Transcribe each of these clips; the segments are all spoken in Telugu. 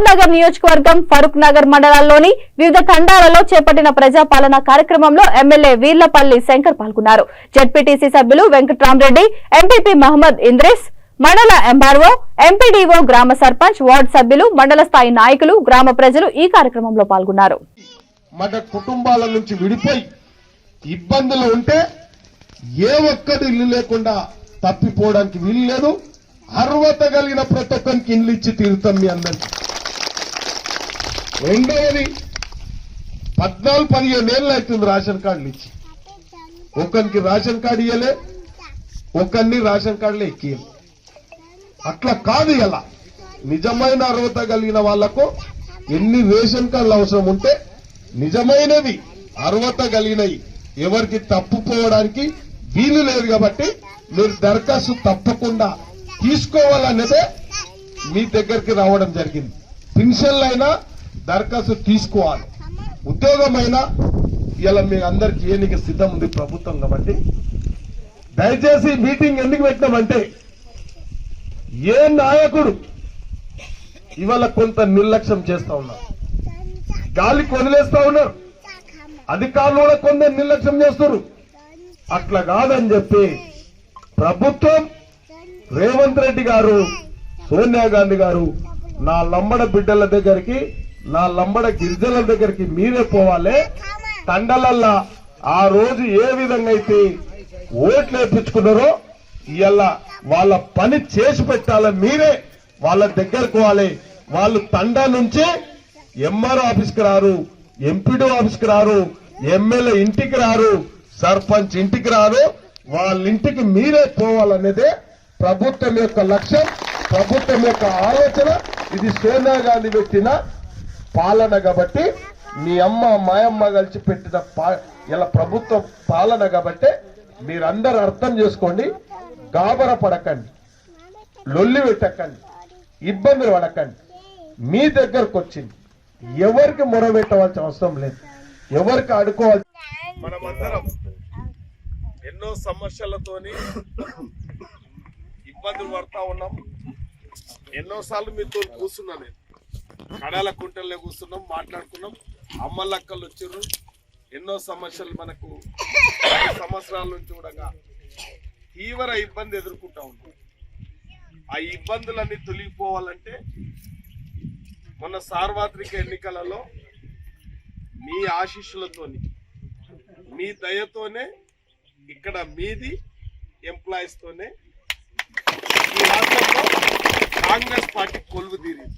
మహబూబ్ నగర్ నియోజకవర్గం ఫరూక్ నగర్ మండలాల్లోని వివిధ తండాలలో చేపట్టిన ప్రజాపాలన కార్యక్రమంలో ఎమ్మెల్యే వీర్లపల్లి శంకర్ పాల్గొన్నారు. జడ్పీటీసీ సభ్యులు వెంకట్రామరెడ్డి ఎంపీపీ మహమ్మద్ ఇంద్రేస్ మండల ఎంఆర్ఓ ఎంపీడీఓ గ్రామ సర్పంచ్ వార్డు సభ్యులు మండల స్థాయి నాయకులు గ్రామ ప్రజలు ఈ కార్యక్రమంలో పాల్గొన్నారు. మన కుటుంబాల నుంచి విడిపోయి ఇబ్బందులు ఉంటే ఏ ఒక్కడు ఇల్లు లేకుండా తప్పిపోవడానికి వీలు లేదు. అర్హత కలిగిన ప్రతి ఒక్కరికి ఇల్లు ఇచ్చి తీరుతాం మీ అందరికీ. రెండవది పద్నాలుగు పదిహేను ఏళ్ళు అవుతుంది రేషన్ కార్డులు ఇచ్చి. ఒకరికి రేషన్ కార్డు ఇయ్యలే ఒకరిని రేషన్ కార్డులు ఎక్కియలే అట్లా కాదు ఎలా నిజమైన అర్హత కలిగిన వాళ్ళకు ఎన్ని రేషన్ కార్డులు అవసరం ఉంటే నిజమైనవి అర్హత కలిగినవి. ఎవరికి తప్పుపోవడానికి వీలు లేదు కాబట్టి మీరు దరఖాస్తు తప్పకుండా తీసుకోవాలన్నదే మీ దగ్గరికి రావడం జరిగింది. పెన్షన్లైనా అయినా దరఖాస్తు తీసుకోవాలి. ఉద్యోగమైనా ఇలా మీ అందరికి ఏనికి సిద్ధం ఉంది ప్రభుత్వం కాబట్టి. దయచేసి మీటింగ్ ఎందుకు పెట్టినామంటే ఏ నాయకుడు ఇవాళ కొంత నిర్లక్ష్యం చేస్తా ఉన్నారు. గాలి కొదిలేస్తా ఉన్నారు. అధికారులు కూడా కొందరు నిర్లక్ష్యం చేస్తున్నారు. అట్లా కాదని చెప్పి ప్రభుత్వం రేవంత్ రెడ్డి గారు సోనియా గాంధీ గారు నా లంబడ బిడ్డల దగ్గరికి నా లంబడ గిరిజనుల దగ్గరికి మీరే పోవాలి. తండలల్లా ఆ రోజు ఏ విధంగా అయితే ఓట్లు వేపించుకున్నారో ఇవాళ వాళ్ళ పని చేసి పెట్టాలి మీరే వాళ్ళ దగ్గరకు పోవాలి. వాళ్ళు తండా నుంచి ఎంఆర్ఓ ఆఫీస్కి రారు ఎంపీడీ ఆఫీస్కి రారు ఎమ్మెల్యే ఇంటికి రారు సర్పంచ్ ఇంటికి రారు. వాళ్ళ ఇంటికి మీరే పోవాలనేదే ప్రభుత్వం యొక్క లక్ష్యం ప్రభుత్వం యొక్క ఆలోచన. ఇది సోనియా గాంధీ పెట్టిన పాలన కాబట్టి మీ అమ్మ మాయమ్మ కలిసి పెట్టిన పా- ఇలా ప్రభుత్వం పాలన కాబట్టి మీరందరూ అర్థం చేసుకోండి. గాబర పడకండి. లొల్లి పెట్టకండి. ఇబ్బందులు పడకండి. మీ దగ్గరకు వచ్చింది. ఎవరికి మొరబెట్టవలసిన అవసరం లేదు. ఎవరికి ఆడుకోవాలి మనమందరం ఎన్నో సమస్యలతోని ఇబ్బందులు పడతా ఉన్నాం. ఎన్నోసార్లు మీతో కూర్చున్నా నేను. కడాల కుంటల్లో కూర్చున్నాం మాట్లాడుకున్నాం. అమ్మలక్కలు వచ్చారు ఎన్నో సమస్యలు మనకు సంవత్సరాల నుంచి కూడా తీవ్ర ఇబ్బంది ఎదుర్కొంటా ఉన్నాం. ఆ ఇబ్బందులన్నీ తొలగిపోవాలంటే మొన్న సార్వత్రిక ఎన్నికలలో మీ ఆశీస్సులతోని మీ దయతోనే ఇక్కడ మీది ఎంప్లాయీస్తోనే ఈ రాష్ట్రంలో కాంగ్రెస్ పార్టీ కొలువు తీరింది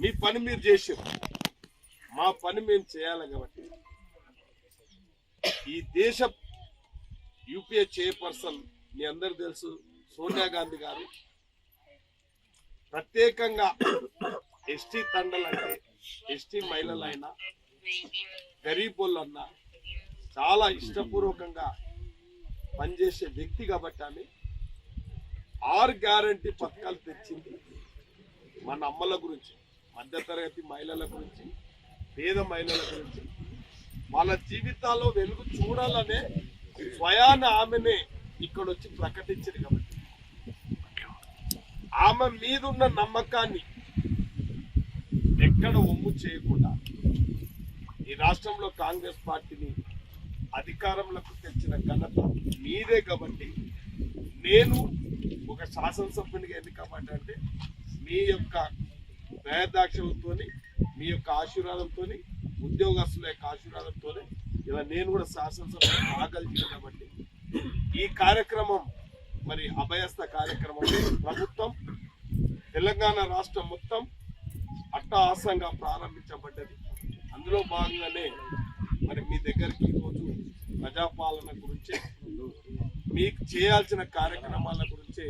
మీ పని మీరు చేసారు మా పని మేము చేయాలి కాబట్టి. ఈ దేశ యూపీఏ చైర్పర్సన్ మీ అందరు తెలుసు సోనియా గాంధీ గారు. ప్రత్యేకంగా ఎస్టీ తండలంటే ఎస్టీ మహిళలైనా గరీబోళ్ళన్నా చాలా ఇష్టపూర్వకంగా పనిచేసే వ్యక్తి కాబట్టి ఆమె ఆరు గ్యారంటీ పథకాలు తెచ్చింది మన అమ్మల గురించి. మధ్యతరగతి మహిళల గురించి పేద మహిళల గురించి వాళ్ళ జీవితాల్లో వెలుగు చూడాలనే స్వయాన ఆమెనే ఇక్కడ వచ్చి ప్రకటించింది కాబట్టి. ఆమె మీదున్న నమ్మకాన్ని ఎక్కడ ఒమ్ము చేయకుండా ఈ రాష్ట్రంలో కాంగ్రెస్ పార్టీని అధికారంలోకి తెచ్చిన ఘనత మీదే కాబట్టి నేను ఒక శాసనసభ్యునిగా ఎన్నికబడ్డా అంటే మీ యొక్క దయదాక్షలతో మీ యొక్క ఆశీర్వాదంతో ఉద్యోగస్తుల యొక్క ఆశీర్వాదంతో ఇలా నేను కూడా శాసనసభ ఆకలించాను కాబట్టి ఈ కార్యక్రమం మరి అభయస్థ కార్యక్రమం ప్రభుత్వం తెలంగాణ రాష్ట్రం మొత్తం అట్టహాసంగా ప్రారంభించబడ్డది. అందులో భాగంగానే మరి మీ దగ్గరికి ఈరోజు ప్రజాపాలన గురించి మీకు చేయాల్సిన కార్యక్రమాల గురించి